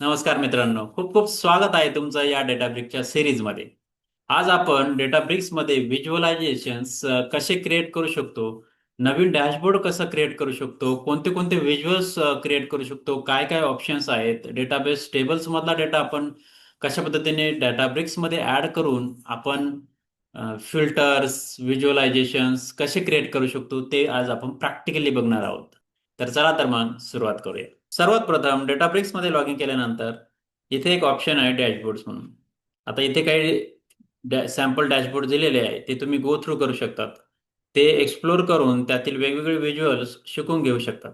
नमस्कार मित्रांनो. खूप खूप स्वागत आहे तुमचं या डेटाब्रिक्सच्या सिरीजमध्ये आज आपण डेटाब्रिक्समध्ये व्हिज्युअलायझेशन्स कसे क्रिएट करू शकतो नवीन डॅशबोर्ड कसं क्रिएट करू शकतो कोणते कोणते व्हिज्युअल्स क्रिएट करू शकतो काय काय ऑप्शन्स आहेत डेटाबेस टेबल्स मधला डेटा आपण कशा पद्धतीने डेटाब्रिक्समध्ये ऍड करून आपण फिल्टर्स व्हिज्युअलायझेशन्स कसे क्रिएट करू शकतो ते आज आपण प्रॅक्टिकली बघणार आहोत. तर चला तर मग सुरुवात करूया. सर्वात प्रथम डेटाब्रिक्समध्ये लॉग इन केल्यानंतर इथे एक ऑप्शन आहे डॅशबोर्ड म्हणून. आता इथे काही सॅम्पल डॅशबोर्ड दिलेले आहे ते तुम्ही गो थ्रू करू शकतात. ते एक्सप्लोर करून त्यातील वेगवेगळे व्हिज्युअल्स शिकून घेऊ शकतात.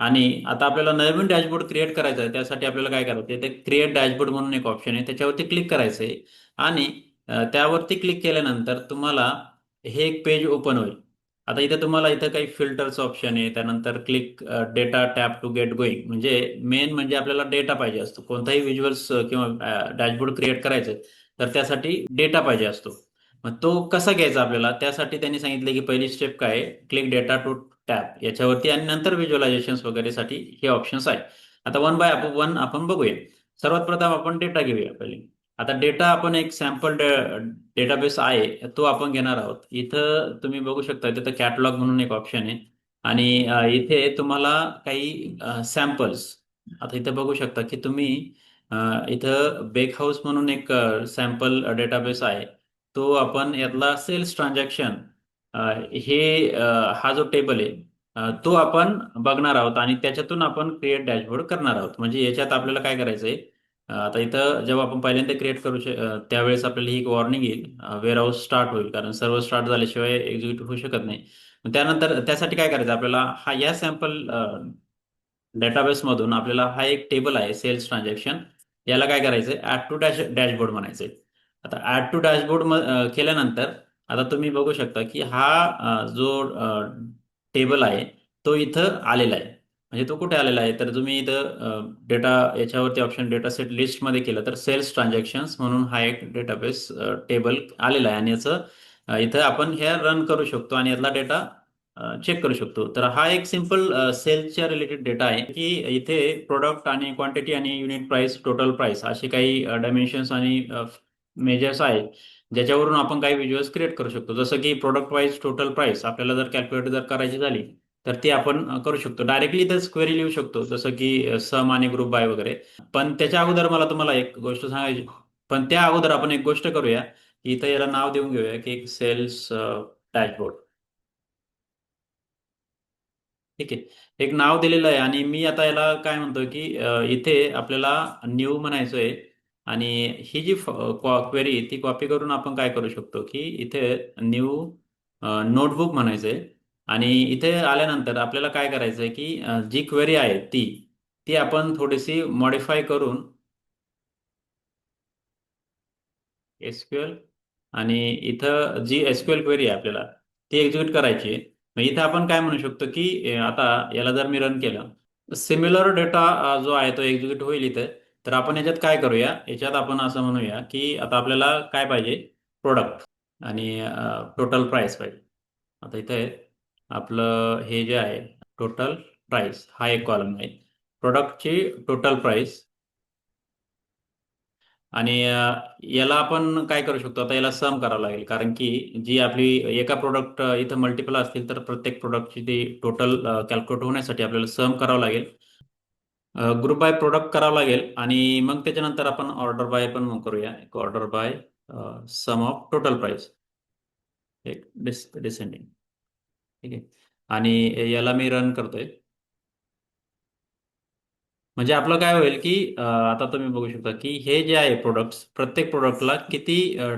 आणि आता आपल्याला नवीन डॅशबोर्ड क्रिएट करायचं आहे त्यासाठी आपल्याला काय करायचं आहे ते क्रिएट डॅशबोर्ड म्हणून एक ऑप्शन आहे त्याच्यावरती क्लिक करायचं आहे आणि त्यावरती क्लिक केल्यानंतर तुम्हाला हे एक पेज ओपन होईल. आता इथे तुम्हाला इथं काही फिल्टरचं ऑप्शन आहे त्यानंतर click data tap to get going म्हणजे मेन म्हणजे आपल्याला डेटा पाहिजे असतो. कोणताही व्हिज्युअल्स किंवा डॅशबोर्ड क्रिएट करायचं तर त्यासाठी डेटा पाहिजे असतो. मग तो कसा घ्यायचा आपल्याला? त्यासाठी त्यांनी सांगितले की पहिली स्टेप काय क्लिक डेटा टू टॅप याच्यावरती आणि नंतर व्हिज्युअलायझेशन वगैरेसाठी हे ऑप्शन्स आहे. आता वन बाय वन आपण बघूया. सर्वात प्रथम आपण डेटा घेऊया पहिले. आता डेटा आपण एक सॅम्पल डेटाबेस आहे तो आपण घेणार आहोत. इथं तुम्ही बघू शकता तिथं कॅटलॉग म्हणून एक ऑप्शन आहे. आणि इथे तुम्हाला काही सॅम्पल्स आता इथं बघू शकता की तुम्ही इथं बेक हाऊस म्हणून एक सॅम्पल डेटाबेस आहे. तो आपण यातला सेल्स ट्रान्झॅक्शन हे हा जो टेबल आहे तो आपण बघणार आहोत आणि त्याच्यातून आपण क्रिएट डॅशबोर्ड करणार आहोत. म्हणजे याच्यात आपल्याला काय करायचं आहे आता इथं जेव्हा आपण पहिल्यांदा क्रिएट करू श त्यावेळेस आपल्याला ही एक वॉर्निंग येईल वेअरहाऊस स्टार्ट होईल. कारण सर्व स्टार्ट झाल्याशिवाय एक्झिक्यूट होऊ शकत नाही. त्यानंतर त्यासाठी काय करायचं? आपल्याला हा या सॅम्पल डेटाबेसमधून आपल्याला हा एक टेबल आहे सेल्स ट्रान्झॅक्शन याला काय करायचं ऍड टू डॅश डॅशबोर्ड म्हणायचं आता ऍड टू डॅशबोर्ड केल्यानंतर आता तुम्ही बघू शकता की हा जो टेबल आहे तो इथं आलेला आहे. म्हणजे तो कुठे आलेला आहे? तर तुम्ही इथं डेटा याच्यावरती ऑप्शन डेटा सेट लिस्टमध्ये केलं तर सेल्स ट्रान्झॅक्शन्स म्हणून हा एक डेटाबेस टेबल आलेला आहे. आणि याचं इथं आपण हे रन करू शकतो आणि यातला डेटा चेक करू शकतो. तर हा एक सिंपल सेल्सच्या रिलेटेड डेटा आहे की इथे प्रोडक्ट आणि क्वांटिटी आणि युनिट प्राइस टोटल प्राइस असे काही डायमेन्शन्स आणि मेजर्स आहेत ज्याच्यावरून आपण काही व्हिज्युअल्स क्रिएट करू शकतो. जसं की प्रोडक्ट वाईज टोटल प्राइस आपल्याला जर कॅल्क्युलेट जर करायची झाली तर ते आपण करू शकतो. डायरेक्टली तर क्वेरी लिहू शकतो. जसं की सम आणि ग्रुप बाय वगैरे. पण त्याच्या अगोदर मला तुम्हाला एक गोष्ट सांगायची. पण त्या अगोदर आपण एक गोष्ट करूया की इथं याला नाव देऊन घेऊया की एक सेल्स डॅशबोर्ड ठीक आहे. एक नाव दिलेलं आहे आणि मी आता याला काय म्हणतो की इथे आपल्याला न्यू म्हणायचं आहे आणि ही जी क्वेरी ती कॉपी करून आपण काय करू शकतो की इथे न्यू नोटबुक म्हणायचं आहे आणि इथे आल्यानंतर आपल्याला काय करायचं आहे की अ, जी क्वेरी आहे ती ती आपण थोडीशी मॉडिफाय करून एसक्यूएल आणि इथं जी एसक्यूएल क्वेरी आहे आपल्याला ती एक्झिक्यूट करायची आहे. मग इथं आपण काय म्हणू शकतो की आता याला जर मी रन केलं सिमिलर डेटा जो आहे तो एक्झिक्यूट होईल इथे. तर आपण याच्यात काय करूया याच्यात आपण असं म्हणूया की आता आपल्याला काय पाहिजे? प्रोडक्ट आणि टोटल प्राइस पाहिजे. आता इथे आपलं हे जे आहे टोटल प्राइस हा एक कॉलम आहे. प्रोडक्टची टोटल प्राइस आणि याला आपण काय करू शकतो? आता याला सम करावं लागेल. कारण की जी आपली एका प्रोडक्ट इथं मल्टिपल असतील तर प्रत्येक प्रोडक्टची ती टोटल कॅल्क्युलेट होण्यासाठी आपल्याला सम करावं लागेल. ग्रुप बाय प्रोडक्ट करावं लागेल. आणि मग त्याच्यानंतर आपण ऑर्डर बाय पण करूया. एक order by sum of total price एक डिस डिसेंडिंग ठीक आहे. आणि याला मी रन करतोय. म्हणजे आपलं काय होईल की आता तुम्ही बघू शकता की हे जे आहे प्रोडक्ट्स प्रत्येक प्रोडक्टला किती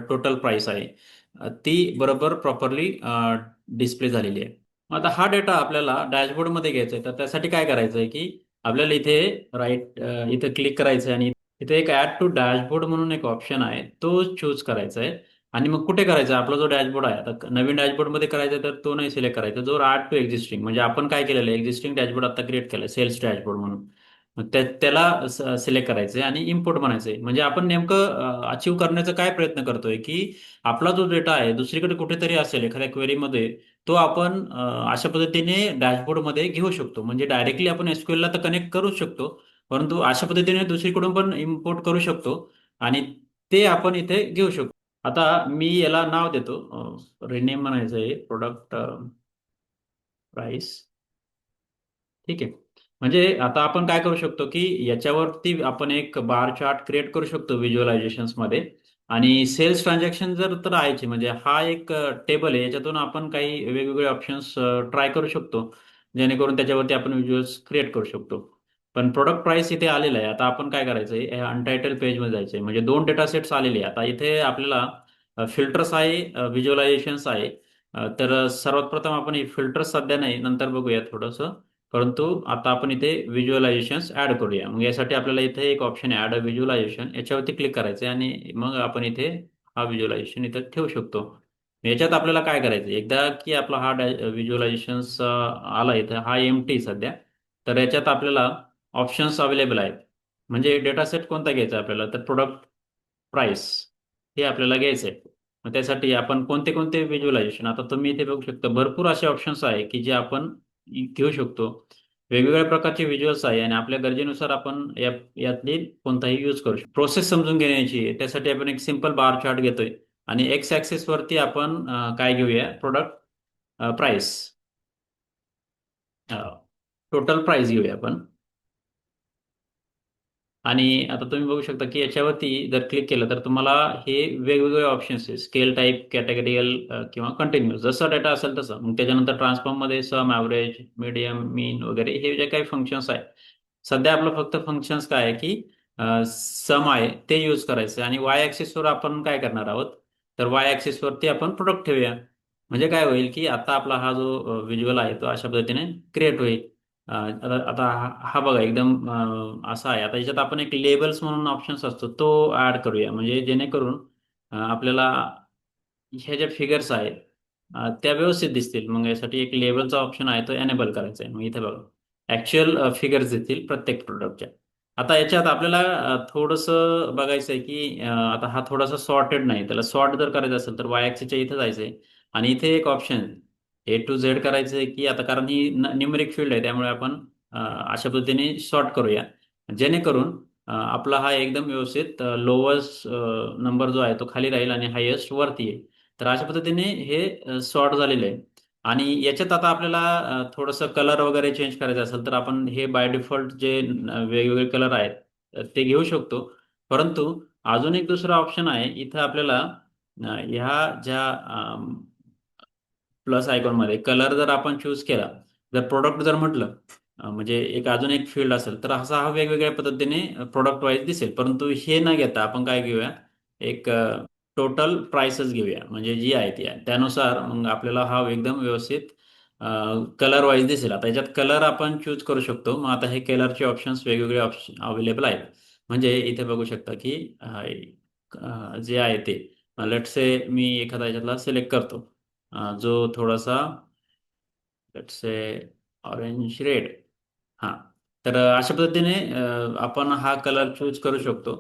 टोटल प्राइस आहे ती बरोबर प्रॉपरली डिस्प्ले झालेली आहे. मग आता हा डेटा आपल्याला डॅशबोर्डमध्ये घ्यायचा आहे तर त्यासाठी काय करायचं आहे की आपल्याला इथे राईट इथे क्लिक करायचं आहे आणि इथे एक ऍड टू डॅशबोर्ड म्हणून एक ऑप्शन आहे तो चूज करायचा आहे आणि मग कुठे करायचा? आपला जो डॅशबोर्ड आहे आता नवीन डॅशबोर्डमध्ये करायचा आहे तर तो नाही सिलेक्ट करायचा. जो राट टू एक्झिस्टिंग म्हणजे आपण काय केलेलं आहे? एक्झिस्टिंग डॅशबोर्ड आता क्रिएट केलं सेल्स डॅशबोर्ड म्हणून. मग त्याला सिलेक्ट करायचंय आणि इम्पोर्ट म्हणायचं आहे म्हणजे आपण नेमकं अचीव करण्याचा काय प्रयत्न करतोय की आपला जो डेटा आहे दुसरीकडे कुठेतरी असेल एखाद्या क्वेरीमध्ये तो आपण अशा पद्धतीने डॅशबोर्डमध्ये घेऊ शकतो. म्हणजे डायरेक्टली आपण एसक्यूएलला तर कनेक्ट करू शकतो परंतु अशा पद्धतीने दुसरीकडून पण इम्पोर्ट करू शकतो आणि ते आपण इथे घेऊ शकतो. आता मी याला नाव देतो. रिनेम म्हणायचं आहे प्रोडक्ट प्राइस ठीक आहे. म्हणजे आता आपण काय करू शकतो की याच्यावरती आपण एक बार चार्ट क्रिएट करू शकतो व्हिज्युअलायझेशनमध्ये. आणि सेल्स ट्रान्झॅक्शन जर तर आहे म्हणजे हा एक टेबल आहे याच्यातून आपण काही वेगवेगळे ऑप्शन्स ट्राय करू शकतो. जेणेकरून त्याच्यावरती आपण व्हिज्युअल्स क्रिएट करू शकतो. पण प्रोडक्ट प्राइस इथे आलेला आहे. आता आपण काय करायचं आहे अनटायटल पेजमध्ये जायचं आहे म्हणजे दोन डेटा सेट्स आलेले आहे आता इथे आपल्याला फिल्टर्स आहे व्हिज्युअलायझेशन्स आहे. तर सर्वात प्रथम आपण हे फिल्टर्स सध्या नाही नंतर बघूया थोडंसं. परंतु आता आपण इथे व्हिज्युअलायझेशन्स ऍड करूया. मग यासाठी आपल्याला इथे एक ऑप्शन आहे ऍड व्हिज्युअलायझेशन याच्यावरती क्लिक करायचं आहे आणि मग आपण इथे हा व्हिज्युअलायझेशन इथे ठेवू शकतो. याच्यात आपल्याला काय करायचं एकदा की आपला हा व्हिज्युअलायझेशन्स आला इथे. हा एम टी सध्या. तर याच्यात आपल्याला ऑप्शन्स अवेलेबल आहेत. म्हणजे डेटा सेट कोणता घ्यायचा आपल्याला? तर प्रोडक्ट प्राइस हे आपल्याला घ्यायचं आहे मग त्यासाठी आपण कोणते कोणते व्हिज्युअलायझेशन आता तुम्ही इथे बघू शकता भरपूर असे ऑप्शन्स आहे की जे आपण घेऊ शकतो. वेगवेगळ्या प्रकारचे व्हिज्युअल्स आहे आणि आपल्या गरजेनुसार आपण या यातली कोणताही यूज करू शकतो. प्रोसेस समजून घेण्याची त्यासाठी आपण एक सिंपल बार चार्ट घेतोय. आणि एक्स ऍक्सिस वरती आपण काय घेऊया? प्रोडक्ट प्राइस टोटल प्राइस घेऊया आपण. आणि आता तुम्ही बघू शकता की याच्यावरती जर क्लिक केलं तर तुम्हाला हे वेगवेगळे ऑप्शन्स आहे. स्केल टाईप कॅटेगरियल किंवा कंटिन्युअस जसं डेटा असेल तसं. मग त्याच्यानंतर ट्रान्सफॉर्ममध्ये सम ॲव्हरेज मिडियम मीन वगैरे हे जे काही फंक्शन्स आहेत. सध्या आपलं फक्त फंक्शन्स काय आहे की सम आहे ते यूज करायचं आणि वाय ॲक्सिसवर आपण काय करणार आहोत? तर वाय ॲक्सिसवरती आपण प्रोडक्ट ठेवूया. म्हणजे काय होईल की आता आपला हा जो व्हिज्युअल आहे तो अशा पद्धतीने क्रिएट होईल. अ, आता आता हा हा बघा एकदम अ, असा आहे. आता याच्यात आपण एक लेबल्स म्हणून ऑप्शन्स असतो तो ऍड करूया. म्हणजे जेणेकरून अ, आपल्याला ह्या ज्या फिगर्स आहेत अ, त्या व्यवस्थित दिसतील. मग यासाठी एक लेबलचा ऑप्शन आहे तो एनेबल करायचा आहे. मग इथे बघा. ऍक्च्युअल फिगर्स देतील प्रत्येक प्रोडक्टच्या आता याच्यात आपल्याला अ, थोडंसं बघायचं आहे की अ, आता हा थोडासा सॉर्टेड नाही. त्याला सॉर्ट जर करायचं असेल तर वाय ॲक्सिसच्या इथे जायचं आहे आणि इथे एक ऑप्शन ए टू झेड करायचं आहे की आता कारण ही न्यूमरिक फील्ड आहे त्यामुळे आपण अशा पद्धतीने शॉर्ट करूया. जेणेकरून आपला हा एकदम व्यवस्थित लोवस्ट नंबर जो आहे तो खाली राहील आणि हायेस्ट वरती आहे तर अशा पद्धतीने हे सॉर्ट झालेलं आहे. आणि याच्यात आता आपल्याला थोडंसं कलर वगैरे चेंज करायचं असेल तर आपण हे बाय डिफॉल्ट जे वेगवेगळे कलर आहेत ते घेऊ शकतो. परंतु अजून एक दुसरा ऑप्शन आहे इथं आपल्याला ह्या ज्या प्लस आयकॉनमध्ये कलर जर आपण चूज केला जर प्रोडक्ट जर म्हटलं म्हणजे एक अजून एक फील्ड असेल तर असा हा वेगवेगळ्या पद्धतीने प्रोडक्ट वाईज दिसेल. परंतु हे न घेता आपण काय घेऊया? एक टोटल प्राइसच घेऊया. म्हणजे जी आहे ती आहे. त्यानुसार मग आपल्याला हा एकदम व्यवस्थित कलर वाईज दिसेल. आता याच्यात कलर आपण चूज करू शकतो. मग आता हे कलरचे ऑप्शन्स वेगवेगळे ऑप्शन अवेलेबल आहेत. म्हणजे इथे बघू शकता की जे आहे ते. लेट से मी एखादा याच्यातला सिलेक्ट करतो. जो थोडासा लेट से ऑरेंज रेड हां. तर अशा पद्धतीने आपण हा कलर चूज करू शकतो.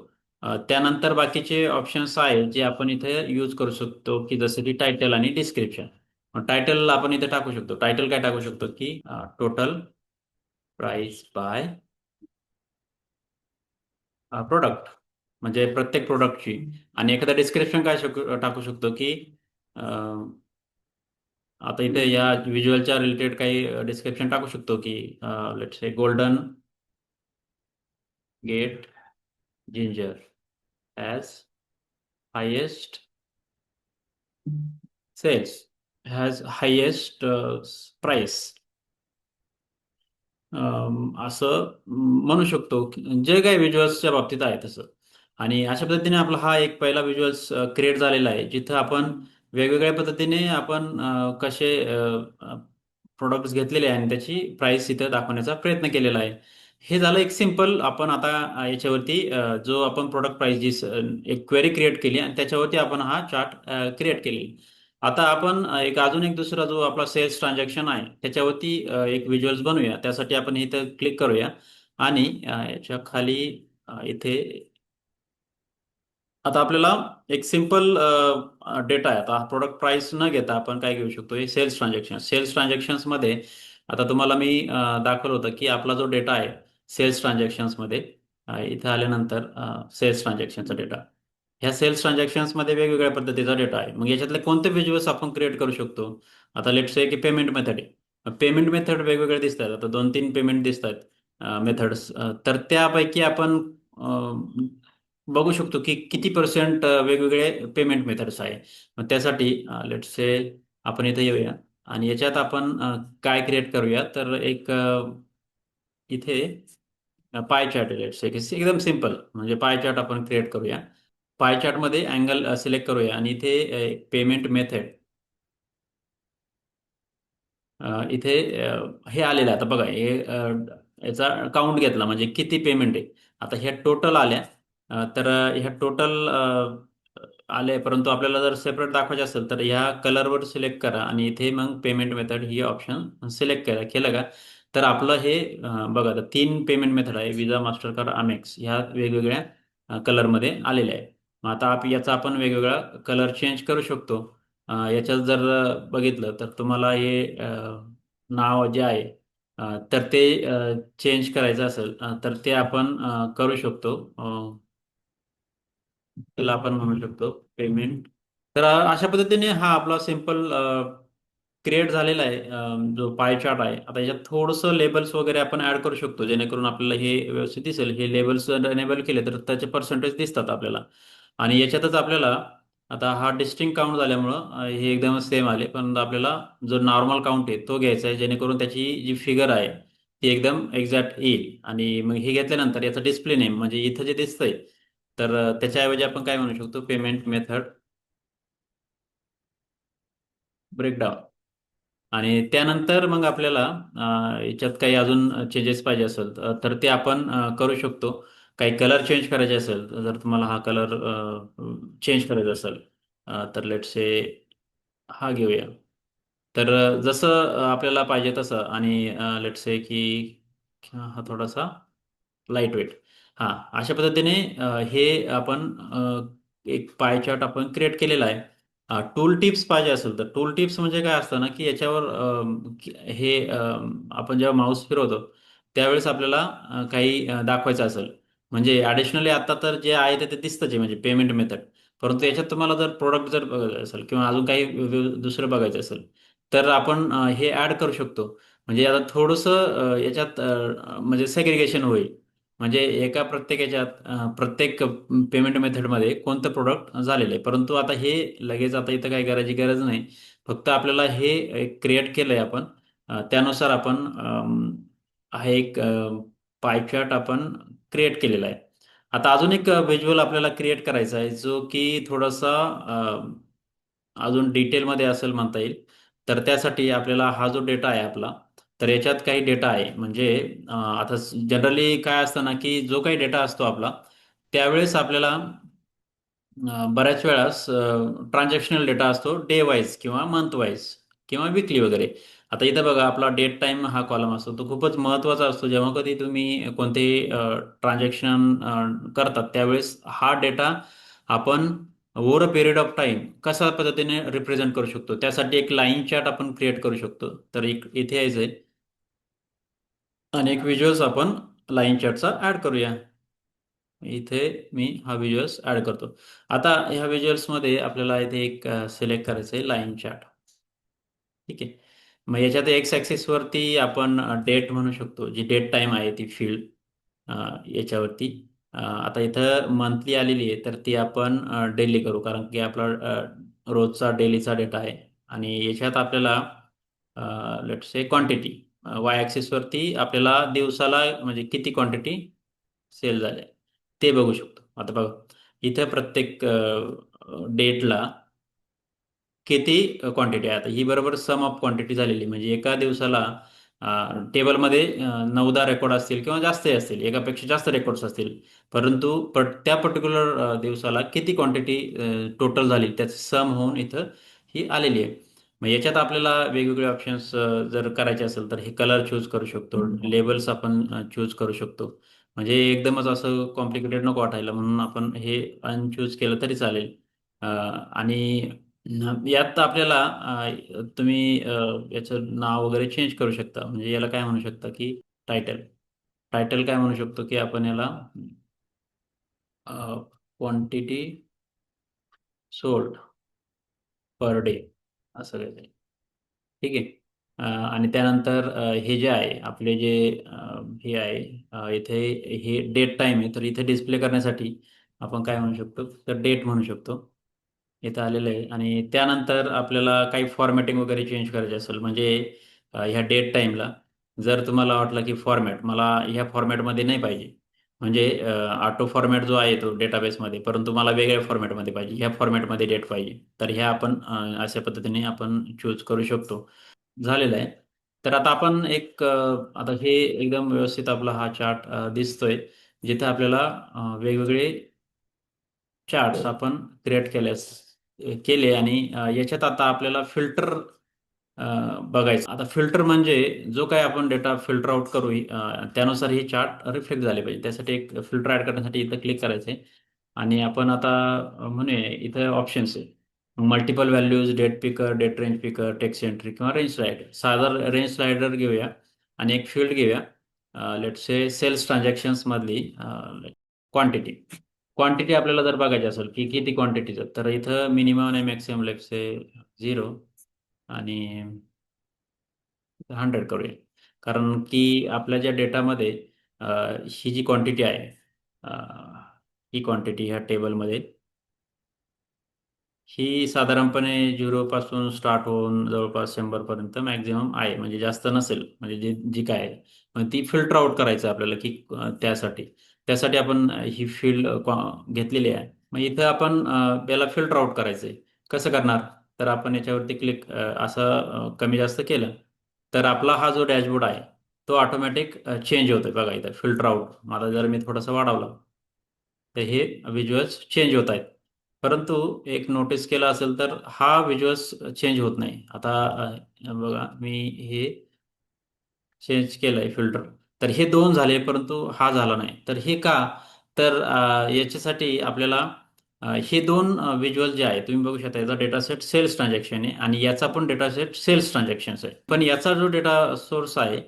त्यानंतर बाकीचे ऑप्शन्स आहेत जे आपण इथे यूज करू शकतो की जसं की टायटल आणि डिस्क्रिप्शन टायटल आपण इथे टाकू शकतो. टायटल काय टाकू शकतो की टोटल प्राइस बाय प्रोडक्ट म्हणजे प्रत्येक प्रोडक्टची आणि एखादा डिस्क्रिप्शन काय टाकू शकतो की आता इथे या व्हिज्युअलच्या रिलेटेड काही डिस्क्रिप्शन टाकू शकतो की let's say golden gate ginger as highest sales has highest price असं म्हणू शकतो जे काही व्हिज्युअल्सच्या बाबतीत आहे तसं. आणि अशा पद्धतीने आपला हा एक पहिला व्हिज्युअल्स क्रिएट झालेला आहे जिथं आपण वेगवेगळ्या पद्धतीने आपण कसे प्रोडक्ट्स घेतलेले आहे आणि त्याची प्राइस इथं दाखवण्याचा प्रयत्न केलेला आहे. हे झालं एक सिंपल आपण आता याच्यावरती जो आपण प्रोडक्ट प्राइस जी एक क्वेरी क्रिएट केली आणि त्याच्यावरती आपण हा चार्ट क्रिएट केली. आता आपण एक अजून एक दुसरा जो आपला सेल्स ट्रान्झॅक्शन आहे त्याच्यावरती एक व्हिज्युअल्स बनवूया. त्यासाठी आपण इथं क्लिक करूया आणि याच्या खाली इथे आता आपल्याला एक सिंपल डेटा आहे. आता प्रोडक्ट प्राइस न घेता आपण काय घेऊ शकतो? हे सेल्स ट्रान्झॅक्शन सेल्स ट्रान्झॅक्शन्समध्ये आता तुम्हाला मी दाखवलं होतं की आपला जो डेटा आहे सेल्स ट्रान्झॅक्शन्समध्ये इथं आल्यानंतर सेल्स ट्रान्झॅक्शनचा डेटा ह्या सेल्स ट्रान्झॅक्शन्समध्ये वेगवेगळ्या पद्धतीचा डेटा आहे. मग याच्यातले कोणते व्हिज्युअल्स आपण क्रिएट करू शकतो? आता लेट्स आहे की पेमेंट मेथड आहे. पेमेंट मेथड वेगवेगळे आहेत आता दोन तीन पेमेंट दिसतात मेथड्स तर त्यापैकी आपण बघू शकतो की किती पर्सेंट वेगवेगळे पेमेंट मेथड्स आहे. मग त्यासाठी लेट से आपण इथं येऊया आणि याच्यात आपण काय क्रिएट करूया? तर एक इथे पाय चार्ट लेट से एकदम सिंपल म्हणजे पाय चार्ट आपण क्रिएट करूया. पाय चार्टमध्ये अँगल सिलेक्ट करूया आणि इथे पेमेंट मेथड इथे हे आलेलं आहे. आता बघा हे याचा काउंट घेतला. म्हणजे किती पेमेंट आहे? आता ह्या टोटल आल्या. तर ह्या टोटल आले. परंतु आपल्याला जर सेपरेट दाखवायचे असेल तर ह्या कलरवर सिलेक्ट करा आणि इथे मग पेमेंट मेथड ही ऑप्शन सिलेक्ट करा. केलं का तर आपलं हे बघा आता तीन पेमेंट मेथड आहे विजा मास्टरकार्ड अमेक्स ह्या वेगवेगळ्या कलरमध्ये आलेल्या आहे. मग आता आप याचा आपण वेगवेगळा कलर चेंज करू शकतो. याच्यात जर बघितलं तर तुम्हाला हे नाव जे आहे तर ते चेंज करायचं असेल तर ते आपण करू शकतो. त्याला आपण म्हणू शकतो पेमेंट तर अशा पद्धतीने हा आपला सिंपल क्रिएट झालेला आहे जो पाय चार्ट आहे. आता याच्यात थोडंसं लेबल्स वगैरे आपण ऍड करू शकतो जेणेकरून आपल्याला हे व्यवस्थित दिसेल. हे लेबल्स एनेबल केले तर त्याचे पर्सेंटेज दिसतात आपल्याला. आणि याच्यातच आपल्याला आता हा डिस्टिंग काउंट झाल्यामुळं हे एकदम सेम आले. पण आपल्याला जो नॉर्मल काउंट आहे तो घ्यायचा आहे जेणेकरून त्याची जी फिगर आहे ती एकदम एक्झॅक्ट येईल. आणि मग हे घेतल्यानंतर याचा डिस्प्ले नेम म्हणजे इथं जे दिसतंय तर त्याच्याऐवजी आपण काय म्हणू शकतो? पेमेंट मेथड ब्रेकडाऊन आणि त्यानंतर मग आपल्याला याच्यात काही अजून चेंजेस पाहिजे असेल तर ते आपण करू शकतो. काही कलर चेंज करायचे असेल तर जर तुम्हाला हा कलर चेंज करायचा असेल तर लेट से हा घेऊया. तर जसं आपल्याला पाहिजे तसं आणि लेट से की हा थोडासा लाइट वेट हां अशा पद्धतीने अ, हे आपण अ, एक पाय चार्ट आपण क्रिएट केलेला आहे. टूल टिप्स पाहिजे असेल तर टूल टिप्स म्हणजे काय असतं ना की याच्यावर की- हे आपण जेव्हा माऊस फिरवतो त्यावेळेस आपल्याला अ, काही अ, दाखवायचं असेल. म्हणजे ॲडिशनली आता तर जे आहे ते ते दिसतंच आहे म्हणजे पेमेंट मेथड परंतु याच्यात तुम्हाला जर प्रोडक्ट जर बघायचं असेल किंवा अजून काही दुसरं बघायचं असेल तर आपण अ, हे ॲड करू शकतो. म्हणजे आता थोडंसं अ, याच्यात अ, म्हणजे सेग्रिगेशन होईल. म्हणजे एका प्रत्येक याच्यात प्रत्येक पेमेंट मेथडमध्ये कोणतं प्रोडक्ट झालेलं आहे. परंतु आता हे लगेच आता इथं काही करायची गरज नाही. फक्त आपल्याला हे क्रिएट केलंय आपण. त्यानुसार आपण हा एक पायचार्ट आपण क्रिएट केलेला आहे. आता अजून एक व्हिज्युअल आपल्याला क्रिएट करायचा आहे जो की थोडासा अजून डिटेलमध्ये असेल म्हणता येईल. तर त्यासाठी आपल्याला हा जो डेटा आहे आपला तर याच्यात काही डेटा आहे. म्हणजे आता जनरली काय असतं ना की जो काही डेटा असतो आपला त्यावेळेस आपल्याला बऱ्याच वेळास ट्रान्झॅक्शनल डेटा असतो डे वाईज किंवा मंथ वाईज किंवा विकली वगैरे. आता इथं बघा आपला डेट टाइम हा कॉलम असतो तो खूपच महत्त्वाचा असतो. जेव्हा कधी तुम्ही कोणतेही ट्रान्झॅक्शन करतात त्यावेळेस हा डेटा आपण over a period of time कशा पद्धतीने रिप्रेझेंट करू शकतो? त्यासाठी एक लाईन चार्ट आपण क्रिएट करू शकतो. तर एक इथे यायचं आहे एक व्हिज्युअल्स आपण लाईन चार्टचा ऍड करूया. इथे मी हा व्हिज्युअल्स ऍड करतो. आता ह्या व्हिज्युअल्समध्ये आपल्याला इथे एक सिलेक्ट करायचं आहे लाईन चार्ट ठीक आहे? मग याच्यात एक्स ॲक्सिसवरती आपण डेट म्हणू शकतो. जी डेट टाईम आहे ती फील्ड याच्यावरती. आता इथं मंथली आलेली आहे तर ती आपण डेली करू. कारण की आपला रोजचा डेलीचा डेटा आहे. आणि याच्यात आपल्याला लेट्स से क्वांटिटी वाय ॲक्सिसवरती आपल्याला दिवसाला म्हणजे किती क्वांटिटी सेल झाले? ते बघू शकतो. आता बघा इथं प्रत्येक डेटला किती क्वांटिटी आहे? आता ही बरोबर सम ऑफ क्वांटिटी झालेली. म्हणजे एका दिवसाला टेबलमध्ये नऊदा रेकॉर्ड असतील किंवा जास्तही असतील. एकापेक्षा जास्त रेकॉर्ड्स असतील. परंतु पट त्या पर्टिक्युलर दिवसाला किती क्वांटिटी टोटल झाली? त्याचं सम होऊन इथं ही आलेली आहे. मग याच्यात आपल्याला वेगवेगळे ऑप्शन्स जर करायचे असेल तर हे कलर चूज करू शकतो. लेबल्स आपण चूज करू शकतो. म्हणजे एकदमच असं कॉम्प्लिकेटेड नको वाटायला. म्हणून आपण हे अनचूज केलं तरी चालेल. आणि यात आपल्याला तुम्ही याचं नाव वगैरे चेंज करू शकता. म्हणजे याला काय म्हणू शकता की टायटल टायटल काय म्हणू शकतो की आपण याला क्वांटिटी सोल्ड पर डे असं काहीतरी. ठीक आहे. आणि त्यानंतर हे जे आहे आपले जे हे आहे इथे हे डेट टाईम आहे तर इथे डिस्प्ले करण्यासाठी आपण काय म्हणू शकतो? तर डेट म्हणू शकतो. इथं आलेलं आहे. आणि त्यानंतर आपल्याला काही फॉर्मॅटिंग वगैरे चेंज करायची असेल म्हणजे ह्या डेट टाईमला जर तुम्हाला वाटलं की फॉर्मॅट मला ह्या फॉर्मॅटमध्ये नाही पाहिजे. म्हणजे ऑटो फॉर्मॅट जो आहे तो डेटाबेसमध्ये परंतु मला वेगळ्या फॉर्मॅटमध्ये पाहिजे. ह्या फॉर्मॅटमध्ये डेट पाहिजे. तर ह्या आपण अशा पद्धतीने आपण चूज करू शकतो. झालेलं आहे. तर आता आपण एक आता हे एकदम व्यवस्थित आपला हा चार्ट दिसतोय. जिथे आपल्याला वेगवेगळे चार्ट्स आपण क्रिएट केल्यास केले आणि याच्यात आता आपल्याला फिल्टर बघायचं. आता फिल्टर म्हणजे जो काय आपण डेटा फिल्टर आउट करू त्यानुसार हे चार्ट रिफ्लेक्ट झाले पाहिजे. त्यासाठी एक फिल्टर ऍड करण्यासाठी इथं क्लिक करायचं आहे आणि आपण आता म्हणूया इथं ऑप्शन्स आहे. Multiple values date picker date range picker text entry किंवा रेंज स्लायडर साधारण रेंज स्लायडर घेऊया आणि एक फील्ड घेऊया. लेट से सेल्स ट्रान्झॅक्शन्स मधली क्वांटिटी क्वांटिटी आपल्याला जर बघायची असेल की किती क्वांटिटीचं तर इथं मिनिमम आणि मॅक्सिमम लेट से झिरो आणि हंड्रेड करूया. कारण की आपल्या ज्या डेटामध्ये ही जी क्वांटिटी आहे ही क्वांटिटी ह्या टेबलमध्ये ही साधारणपणे झिरोपासून स्टार्ट होऊन जवळपास शंभरपर्यंत मॅक्झिमम आहे. म्हणजे जास्त नसेल. म्हणजे जी जी काय आहे. ती फिल्टर आउट करायचं आहे आपल्याला की त्यासाठी. त्यासाठी आपण ही फील्ड घेतलेली आहे. मग इथं आपण याला फिल्टर आउट करायचं आहे कसं करणार? तर आपण याच्यावरती क्लिक असं कमी जास्त केलं तर आपला हा जो डॅशबोर्ड आहे तो ऑटोमॅटिक चेंज होतोय बघा इथं फिल्टर आउट माझा जर मी थोडंसं वाढवलं तर हे विज्युअल्स चेंज होत आहेत. परंतु एक नोटीस केलं असेल तर हा विज्युअल्स चेंज होत नाही. आता बघा मी हे चेंज केलं आहे फिल्टर तर हे दोन झाले परंतु हा झाला नाही. तर हे का? तर याच्यासाठी आपल्याला हे दोन विज्युअल जे आहे तुम्ही बघू शकता याचा डेटा सेट सेल्स ट्रान्झॅक्शन आहे आणि याचा पण डेटा सेट सेल्स ट्रान्झॅक्शन्स आहे. पण याचा जो डेटा सोर्स आहे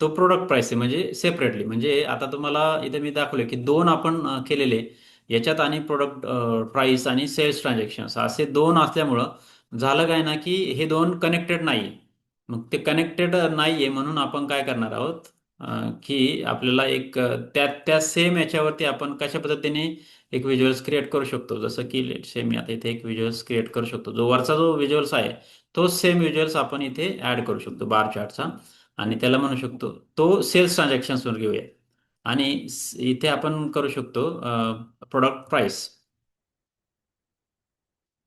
तो प्रोडक्ट प्राइस आहे म्हणजे सेपरेटली म्हणजे आता तुम्हाला इथे मी दाखवले की दोन आपण केलेले याच्यात आणि प्रोडक्ट प्राइस आणि सेल्स ट्रान्झॅक्शन्स असे दोन असल्यामुळं झालं काय ना की हे दोन कनेक्टेड नाही मग ते कनेक्टेड नाही आहे म्हणून आपण काय करणार आहोत? की आपल्याला एक त्या त्या सेम याच्यावरती आपण कशा पद्धतीने एक व्हिज्युअल्स क्रिएट करू शकतो. जसं की लेट से मी आता इथे एक व्हिज्युअल्स क्रिएट करू शकतो. जो वरचा जो व्हिज्युअल्स आहे तोच सेम व्हिज्युअल्स आपण इथे ऍड करू शकतो बार चार्टचा आणि त्याला म्हणू शकतो तो सेल्स ट्रान्झॅक्शन्सवर घेऊया. आणि इथे आपण करू शकतो प्रोडक्ट प्राइस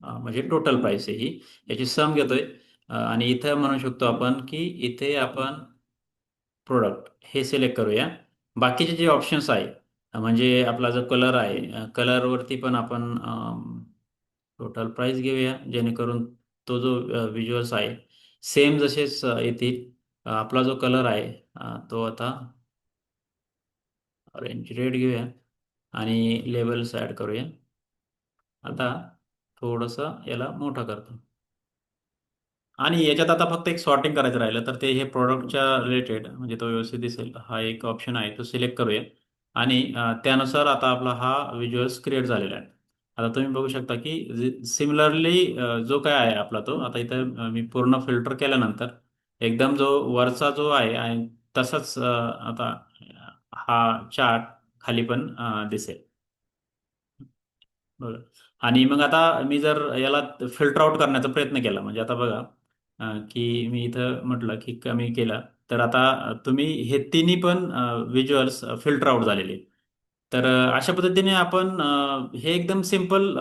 म्हणजे टोटल प्राइस आहे ही. याची सम घेतोय. आणि इथं म्हणू शकतो आपण की इथे आपण प्रोडक्ट हे सिलेक्ट करूया. बाकीचे जे ऑप्शन्स आहे म्हणजे आपला जो कलर आहे कलरवरती पण आपण टोटल प्राइस घेऊया जेणेकरून तो जो विज्युअल्स आहे सेम जसेच येतील. आपला जो कलर आहे तो आता ऑरेंज रेड घेऊया आणि लेबल्स ॲड करूया. आता थोडंसं याला मोठा करतो. आणि याच्यात आता फक्त एक सॉर्टिंग करायचं राहिलं तर ते हे प्रोडक्टच्या रिलेटेड म्हणजे तो व्यवस्थित दिसेल. हा एक ऑप्शन आहे तो सिलेक्ट करूया. आणि त्यानुसार आता आपला हा व्हिज्युअल्स क्रिएट झालेला आहे. आता तुम्ही बघू शकता की सिमिलरली जो काय आहे आपला तो आता इथं मी पूर्ण फिल्टर केल्यानंतर एकदम जो वरचा जो आहे आणि तसाच आता हा चार्ट खाली पण दिसेल. बघा आणि मग आता मी जर याला फिल्टर आउट करण्याचा प्रयत्न केला म्हणजे आता बघा की मी इथं म्हटलं की कमी केला. तर आता तुम्ही हे तिन्ही पण विज्युअल्स फिल्टर आउट झालेले. तर अशा पद्धतीने आपण हे एकदम सिंपल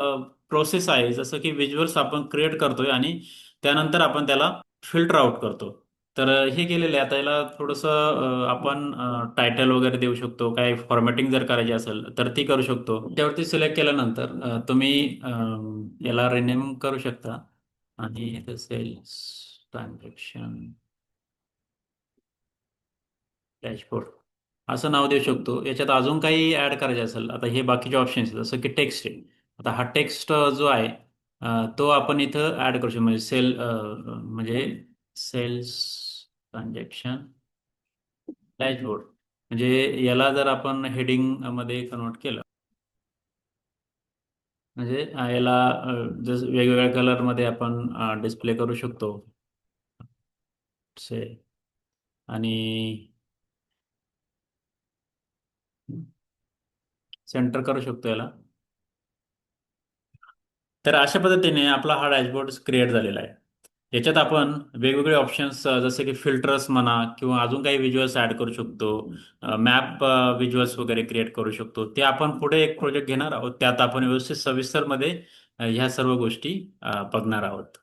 प्रोसेस आहे जसं की विज्युअल्स आपण क्रिएट करतोय आणि त्यानंतर आपण त्याला फिल्टर आउट करतो. तर हे केलेलं आहे. आता याला थोडंसं आपण टायटल वगैरे देऊ शकतो. काय फॉर्मॅटिंग जर करायची असेल तर ती करू शकतो. त्यावरती सिलेक्ट केल्यानंतर तुम्ही याला रिनेम करू शकता. आणि सेल्स ट्रान्झॅक्शन डॅशबोर्ड. असं नाव देऊ शकतो. याच्यात अजून काही ऍड करायचे असेल आता हे बाकीचे ऑप्शन्स जसं की टेक्स्ट आहे. आता हा टेक्स्ट जो आहे तो आपण इथं ऍड करू शकतो. म्हणजे सेल म्हणजे सेल्स ट्रान्झॅक्शन डॅशबोर्ड म्हणजे याला जर आपण हेडिंगमध्ये कन्वर्ट केलं म्हणजे याला जस वेगवेगळ्या कलरमध्ये आपण डिस्प्ले करू शकतो. से आणि सेंटर करू शकतो याला. तर अशा पद्धतीने आपला हा डॅशबोर्ड क्रिएट झालेला आहे. याच्यात आपण वेगवेगळे ऑप्शन्स जसे की फिल्टर्स म्हणा किंवा अजून काही विज्युअल्स ऍड करू शकतो. मॅप विज्युअल्स वगैरे क्रिएट करू शकतो. ते आपण पुढे एक प्रोजेक्ट घेणार आहोत. त्यात आपण व्यवस्थित सविस्तरमध्ये ह्या सर्व गोष्टी बघणार आहोत.